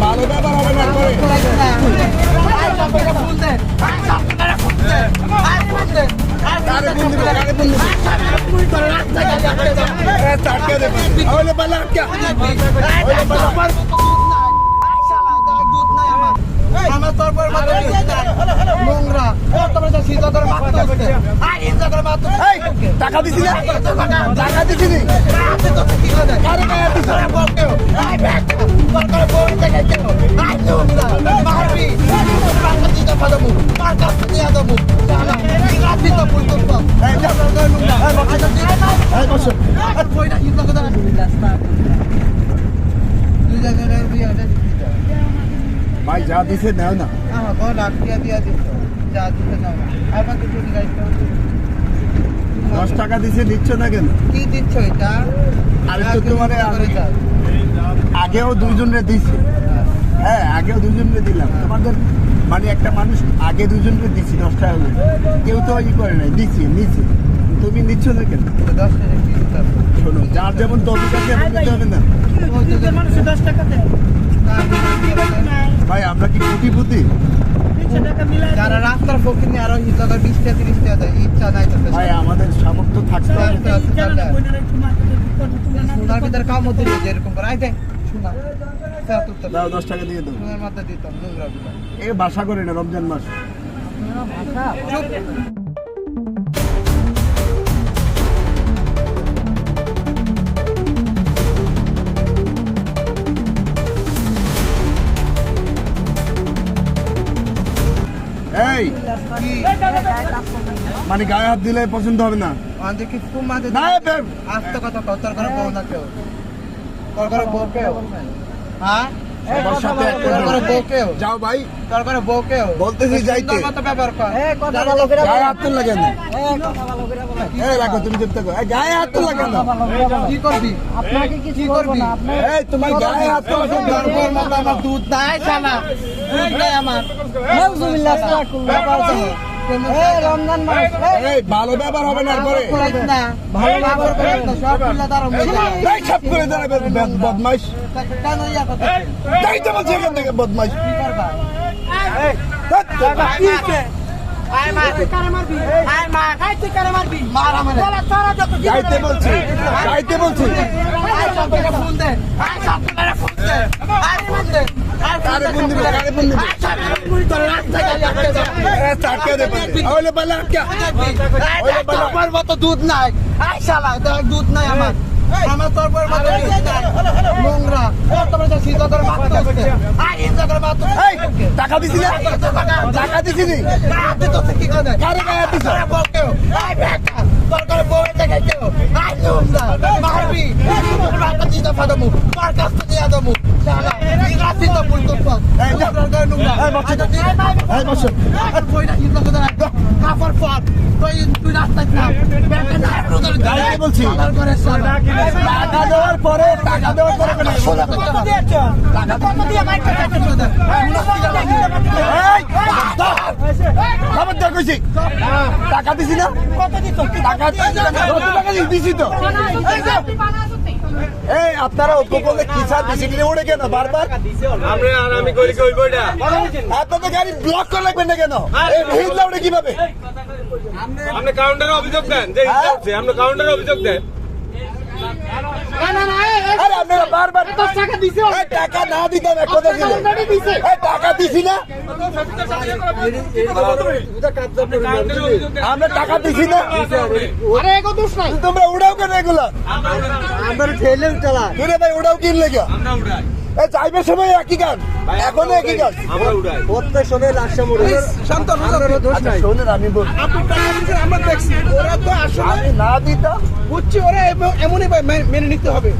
ভালো ব্যাপার হবে না করে আরে বন্ধু আরে বন্ধু এ টাকা দে ওলে বালা আটকা ওলে বালা আমার তারপর মতো নোংরা তোমার তো সিজা করে মারতে হচ্ছে আর ইজা করে মারতে এই টাকা দিছি না? টাকা দিছি ভাই যা দিছে নাও না। আমার ঘর লাখ দিয়া দিয়া যা না। দশ টাকা দিছে দিচ্ছ না কেন? কি দিচ্ছ এটা? আর তো তোমার আগেও দুইজনরে দিছি। হ্যাঁ আগেও দুজনকে দিলাম। তোমাদের মানে একটা মানুষ আগে দুজনকে দিছি দশ টাকা করে। কেউ তো ই করে নাই দিছি নিছি। তুমি নিচ্ছ না কেন? দশ টাকা কি শোনো যার যেমন এমন দিতে হবে না। দশ টাকা দেয়। ভাই আমরা কি কোটিপতি যারা রাস্তার ফকির নিয়ে আরও হিসাবে বিশ টাকা তিরিশ টাকা ইচ্ছা নাই তো ভাই আমাদের সামর্থ্য থাকতে হবে। সোনার ভিতরে কাম হতে যে এরকম করে। আই সোনা। দাও দশ টাকা দিয়ে দেবো দিতাম এ বাসা করে না রমজান মাস। মানে গায়ে হাত দিলে পছন্দ হবে না আস্তে কথা তোর বউ কেউ তোর বউ কেউ হ্যাঁ যাও ভাই বলতেছি যাইতে। গায়ে হাত তো লাগে রাখো তুমি চুপ থাকো গায়ে হাত তো লাগে না কি করবি কি করব করবি এই তুমি গায়ে হাত তো লাগে না তোর মতো আমার দুধ নাই দুধ নাই আমার নাউজুবিল্লাহ আস্তাগফিরুল্লাহ এই রমজান মাস এই, এই ভালো ব্যাপার হবে না পরে ভালো না সব সব বদমাইশ ইয়া বলছি এখান থেকে বদমাইশ কি করবা যাইতে বলছি যাইতে বলছি ফোন ফোন তোর মতো দুধ নাই। শালা দুধ নাই আমার। আমার তোর পর নোংরা। ও সিজা করে টাকা দিছি না? টাকা। দিছি নি? তো কি করে কারে গায়ে দিছ তোরা বকেও বেটা তোর করে বউয়ের জায়গায় কেউ? আয় নোংরা। মারবি। তোর কাছ দিয়ে দেবো টাকা দিছি না? টাকা? দিছি তো। এই আপনারা উপকূলে কিসা দিছি? কিনে? উড়ে কেন বারবার? আমরা আর আমি করি কই কইটা আপনাদের গাড়ি ব্লক করে রাখবেন না কেন? এই ভিড় উড়ে কীভাবে? আপনি কাউন্টারে অভিযোগ দেন। যে হ্যাঁ? হচ্ছে আপনি কাউন্টারে অভিযোগ দেন আরে আপনারা বারবার এই টাকা না দিতে হবে কথা ছিল এই টাকা দিছি। না? আমরা টাকা দিছি না? তোমরা উড়াও কেন এগুলা? আমরা ঠেলে চালা ভাই উড়াও কিনলে কেউ আমরা উড়াই। এই যাইবে সময় একই গান। এখন একই গান। প্রত্যেক সময় লাশা মরে শান্ত আচ্ছা শোনেন আমি বল আমরা দেখছি। ওরা তো আসলে আমি না দিতাম বুঝছি ওরা এম- এমনই মেনে নিতে হবে।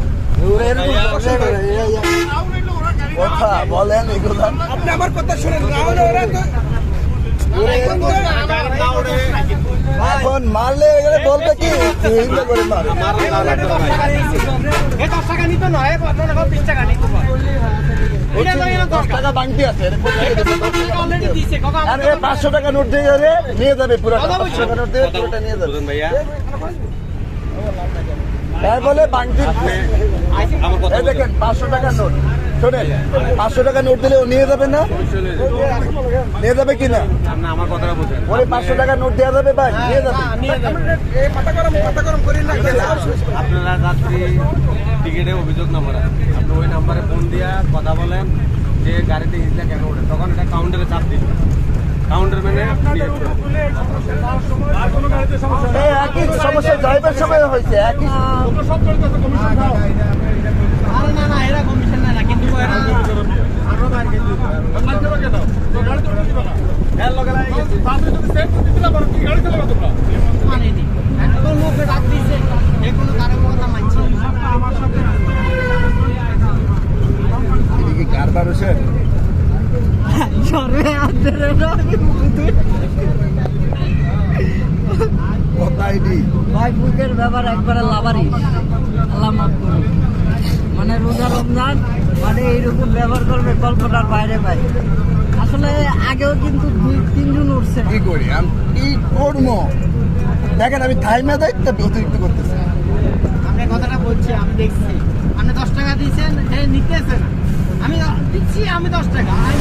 কথা বলেন এগুলা। আপনি আমার কথা শুনেন নাহলে ওরা তো এখন মারলে এগুলো বলবে কি? হিন্দে করে মারে দশ টাকা বাংতি আছে এটা কোথায় দেবে? পাঁচশো টাকা নোট দিয়ে যাবে নিয়ে যাবে পুরো পাঁচশো টাকা নোট দিয়ে পুরোটা নিয়ে যাবে। ভাইয়া। তাই বলে বাংটি দেখেন পাঁচশো টাকা নোট। শোনেন পাঁচশো টাকা নোট দিলে ও নিয়ে যাবে না? নিয়ে যাবে কি না? আপনি আমার কথাটা বুঝেন। ওরে পাঁচশো টাকা নোট দেওয়া যাবে ভাই নিয়ে যাবে। আপনারা রাত্রি টিকিটে অভিযোগ নাম্বার আছে আপনি ওই নাম্বারে ফোন দিয়া কথা বলেন যে গাড়িতে হিজলা কেন ওঠে তখন এটা কাউন্টারে চাপ দিন। কাউন্টার মানে একই সমস্যা ড্রাইভার সময় হয়েছে একই আরে না না এরা কমিশন না কিন্তু এরা মানেনি একটা লোকে ডাক দিছে যে কোনো কারও কথা মানছে এদিকে কারবার হোসেন সর্বে আদরে নেই ভাই বুকের ব্যাপার একবারে লাভারি আল্লাহ মাফ করুন মানে রোজা রমজান মানে এইরকম ব্যবহার করবে কল্পনার বাইরে ভাই আসলে আগেও কিন্তু দুই তিনজন উঠছে। কি করি? আমি কি করব? দেখেন আমি টাইমে দায়িত্ব অতিরিক্ত করতেছি। আপনি কথাটা বলছি আমি দেখছি। আপনি দশ টাকা দিয়েছেন সে নিতেছে না। আমি দিচ্ছি আমি দশ টাকা। আমি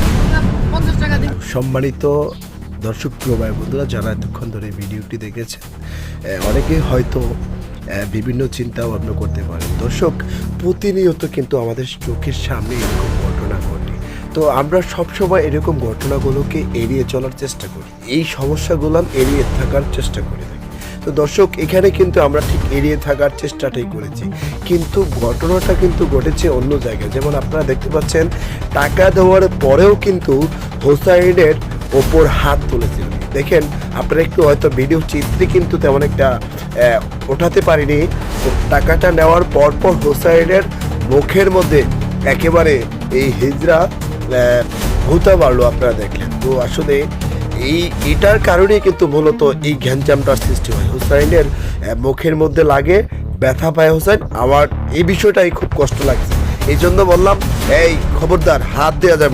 পঞ্চাশ টাকা দিচ্ছি। সম্মানিত দর্শক প্রিয় ভাই বন্ধুরা, যারা এতক্ষণ ধরে ভিডিওটি দেখেছেন অনেকে হয়তো বিভিন্ন চিন্তা ভাবনা করতে পারেন। দর্শক, প্রতিনিয়ত কিন্তু আমাদের চোখের সামনে এরকম ঘটনা ঘটে। তো আমরা সবসময় এরকম ঘটনাগুলোকে এড়িয়ে চলার চেষ্টা করি। এই সমস্যাগুলো এড়িয়ে থাকার চেষ্টা করি তো দর্শক, এখানে কিন্তু আমরা ঠিক এড়িয়ে থাকার চেষ্টাটাই করেছি। কিন্তু ঘটনাটা কিন্তু ঘটেছে অন্য জায়গায়। যেমন আপনারা দেখতে পাচ্ছেন, টাকা দেওয়ার পরেও কিন্তু হোসাইনের ওপর হাত তুলেছিল। দেখেন, আপনারা একটু হয়তো ভিডিও চিত্রে কিন্তু তেমন একটা ওঠাতে পারিনি। টাকাটা নেওয়ার পর পর হোসাইনের মুখের মধ্যে একেবারে এই হিজরা ভূতা বাড়লো আপনারা দেখলেন। তো আসলে এই, এটার কারণেই কিন্তু মূলত এই ঘ্যানজামটার সৃষ্টি হয়। হোসাইনের মুখের মধ্যে লাগে, ব্যথা পায় হোসেন আমার এই বিষয়টাই খুব কষ্ট লাগছে। এই জন্য বললাম, এই খবরদার, হাত দেওয়া যাবে।